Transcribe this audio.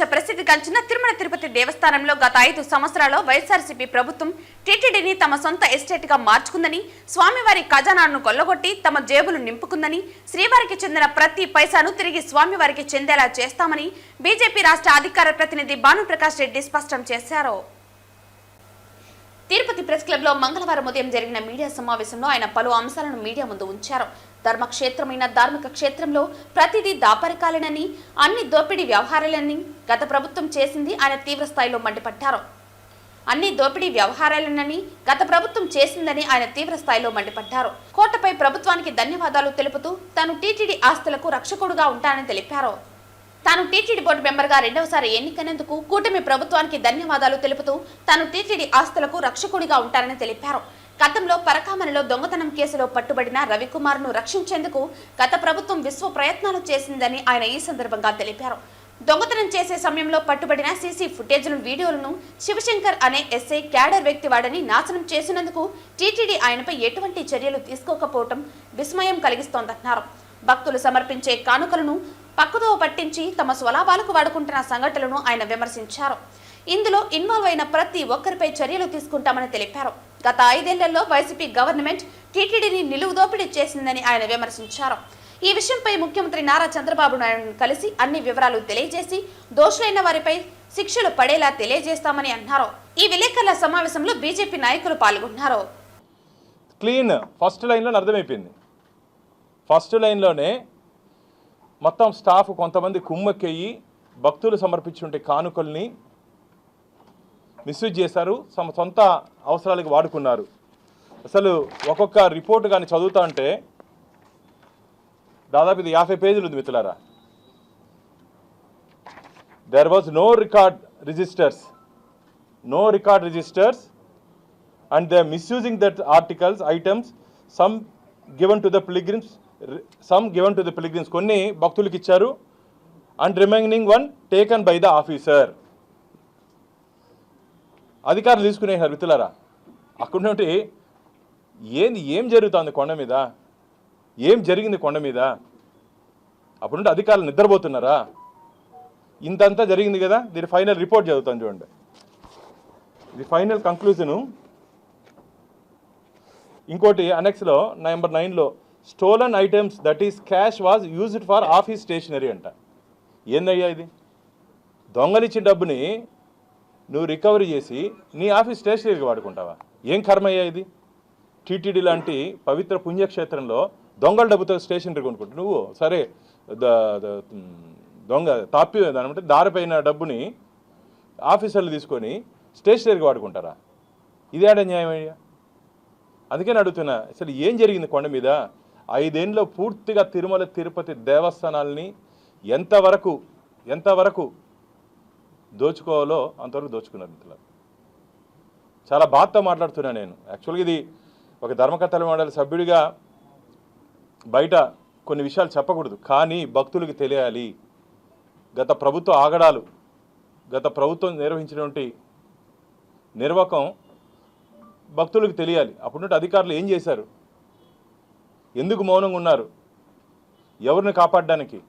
ప్రపంచ ప్రసిద్ధి గంచిన తిరుమల తిరుపతి దేవస్థానంలో గత ఐదు సంవత్సరాల్లో వైఎస్ఆర్సీపీ ప్రభుత్వం టీటీడీని తమ సొంత ఎస్టేట్గా మార్చుకుందని స్వామివారి ఖజానాను కొల్లగొట్టి తమ జేబులు నింపుకుందని శ్రీవారికి చెందిన ప్రతి పైసాను తిరిగి స్వామివారికి చెందేలా చేస్తామని బీజేపీ రాష్ట్ర అధికార ప్రతినిధి భానుప్రకాష్ రెడ్డి స్పష్టం చేశారు. తిరుపతి ప్రెస్ క్లబ్లో మంగళవారం ఉదయం జరిగిన మీడియా సమావేశంలో ఆయన పలు అంశాలను మీడియా ముందు ఉంచారు. ధర్మక్షేత్రమైన ధార్మిక క్షేత్రంలో ప్రతిదీ దాపరికాలేనని అన్ని దోపిడీ వ్యవహారాలని గత ప్రభుత్వం చేసింది ఆయన తీవ్రస్థాయిలో మండిపడ్డారు. అన్ని దోపిడీ వ్యవహారాలనని గత ప్రభుత్వం చేసిందని ఆయన తీవ్రస్థాయిలో మండిపడ్డారు. కోటపై ప్రభుత్వానికి ధన్యవాదాలు తెలుపుతూ తాను టీటీడీ ఆస్తులకు రక్షకుడుగా ఉంటానని తెలిపారు. తాను టీటీడీ బోర్డు మెంబర్గా రెండవసారి ఎన్నికైనందుకు కూటమి ప్రభుత్వానికి ధన్యవాదాలు తెలుపుతూ తాను టీటీడీ ఆస్తులకు రక్షకుడిగా ఉంటానని తెలిపారు. గతంలో పరకామణిలో దొంగతనం కేసులో పట్టుబడిన రవికుమార్ను రక్షించేందుకు గత ప్రభుత్వం విశ్వ ప్రయత్నాలు చేసిందని ఆయన ఈ సందర్భంగా తెలిపారు. దొంగతనం చేసే సమయంలో పట్టుబడిన సీసీ ఫుటేజ్లను వీడియోలను శివశంకర్ అనే ఎస్ఐ క్యాడర్ వ్యక్తి వాడని నాశనం చేసినందుకు టీటీడీ ఆయనపై ఎటువంటి చర్యలు తీసుకోకపోవటం విస్మయం కలిగిస్తోందన్నారు. భక్తులు సమర్పించే కానుకలను పక్కదో పట్టించి తమ స్వలాభాలకు వాడుకుంటున్న సంఘటనలను ఆయన విమర్శించారు. ఇందులో ఇన్వాల్వ్ అయిన ప్రతి ఒక్కరిపై చర్యలు తీసుకుంటామని తెలిపారు. గత ఐదేళ్ళలో వైసీపీ గవర్నమెంట్ టీటీడీని నిలువు దోపిడీ చేసిందని ఆయన విమర్శించారు. ఈ విషయంపై ముఖ్యమంత్రి నారా చంద్రబాబు నాయుడును కలిసి అన్ని వివరాలు తెలియజేసి దోషులైన వారిపై శిక్షలు పడేలా తెలియజేస్తామని అన్నారు. ఈ విలేకరుల సమావేశంలో బీజేపీ నాయకులు పాల్గొన్నారు. క్లీన్ ఫస్ట్ లైన్లో అర్థమైపోయింది. ఫస్ట్ లైన్లోనే మొత్తం స్టాఫ్ కొంతమంది కుమ్మక్కెయ్యి భక్తులు సమర్పించుంటే కానుకల్ని మిస్యూజ్ చేశారు తమ సొంత అవసరాలకు వాడుకున్నారు. అసలు ఒక్కొక్క రిపోర్ట్ కానీ చదువుతా అంటే దాదాపు ఇది యాభై పేజీలు ఉంది మిత్రులారా. There was no record registers no record registers and they misusing that articles items some given to the pilgrims some given to the pilgrims కొన్ని భక్తులకు ఇచ్చారు. And remaining one taken by the officer అధికారులు తీసుకునేసారు మిత్రులారా. అక్కడ ఏంది ఏం జరుగుతుంది కొండ మీద? ఏం జరిగింది కొండ మీద? అప్పుడు నుండి అధికారులు నిద్రపోతున్నారా? ఇంతంతా జరిగింది కదా? దీని ఫైనల్ రిపోర్ట్ చదువుతాను చూడండి. ఇది ఫైనల్ కంక్లూజను. ఇంకోటి అనెక్స్లో నెంబర్ నైన్లో stolen items that is cash was used for office stationery అంట. ఏందయ్యా ఇది? దొంగలిచ్చిన డబ్బుని నువ్వు రికవరీ చేసి నీ ఆఫీస్ స్టేషనరీకి వాడుకుంటావా? ఏం కర్మయ్యా ఇది? టీటీడీ లాంటి పవిత్ర పుణ్యక్షేత్రంలో దొంగల డబ్బుతో స్టేషనరీ కొనుక్కుంటు నువ్వు సరే దొంగ తాపి దానిమంటే దారిపోయిన డబ్బుని ఆఫీసర్లు తీసుకొని స్టేషనరీకి వాడుకుంటారా? ఇదేడా న్యాయమయ్యా? అందుకని అడుగుతున్నా అసలు ఏం జరిగింది కొండ మీద? ఐదేండ్లో పూర్తిగా తిరుమల తిరుపతి దేవస్థానాల్ని ఎంతవరకు ఎంతవరకు దోచుకోవాలో అంతవరకు దోచుకున్నారు మిత్రులారు చాలా బాధతో మాట్లాడుతున్నా నేను. యాక్చువల్గా ఇది ఒక ధర్మకథల మండలి సభ్యుడిగా బయట కొన్ని విషయాలు చెప్పకూడదు. కానీ భక్తులకు తెలియాలి. గత ప్రభుత్వ ఆగడాలు గత ప్రభుత్వం నిర్వహించినటువంటి నిర్వాకం భక్తులకు తెలియాలి. అప్పుడు అధికారులు ఏం చేశారు? ఎందుకు మౌనంగా ఉన్నారు? ఎవరిని కాపాడడానికి?